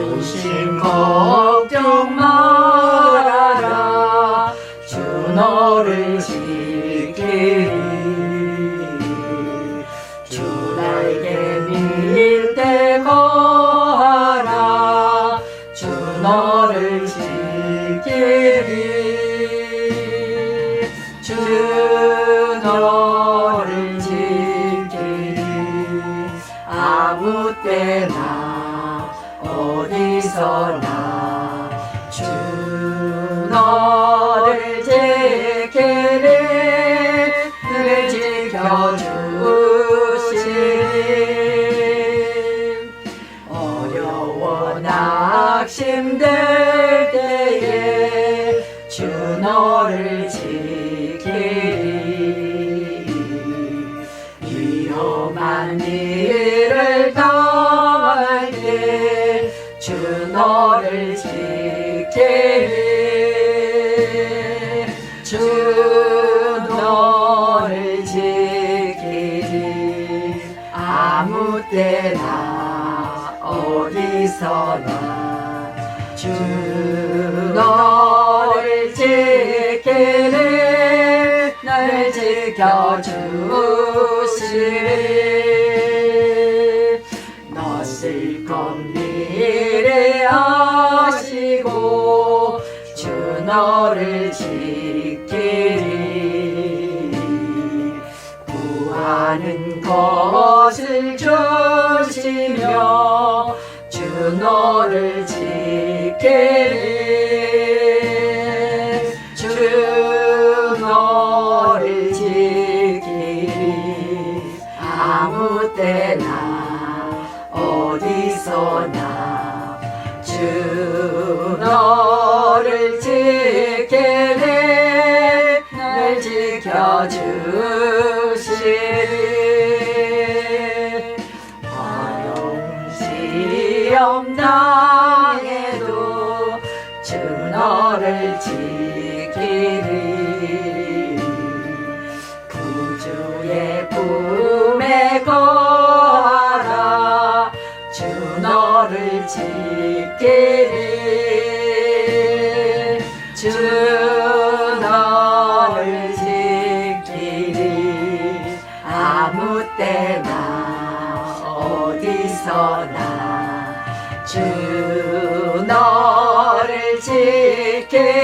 근심 걱정 말아라. 주 너를 지키리. 주 날개 밀때 거하라. 주 너를 지키리. 주 너를 지키리. 아무 때나 어디서나 주 너를 지키리 늘 지켜주시리 어려워 낙심될 때에 주 너를 지키리. 위험한 일 때나 어디서나 주 너를 지키리 날 지켜주시리. 너쓸것 미래 하시고 주 너를 지키리. 구하는 것을 주시며 주 너를 지키리. 주 너를 지키리. 아무 때나 어디서나 주 너를 지키리. 날 지켜주시리 시험 당해도 주 너를 지키리. 구주의 품에 거하라. 주 너를 지키리. 주 너를 지키리. 아무 때나 어디서나 주 너를 지키리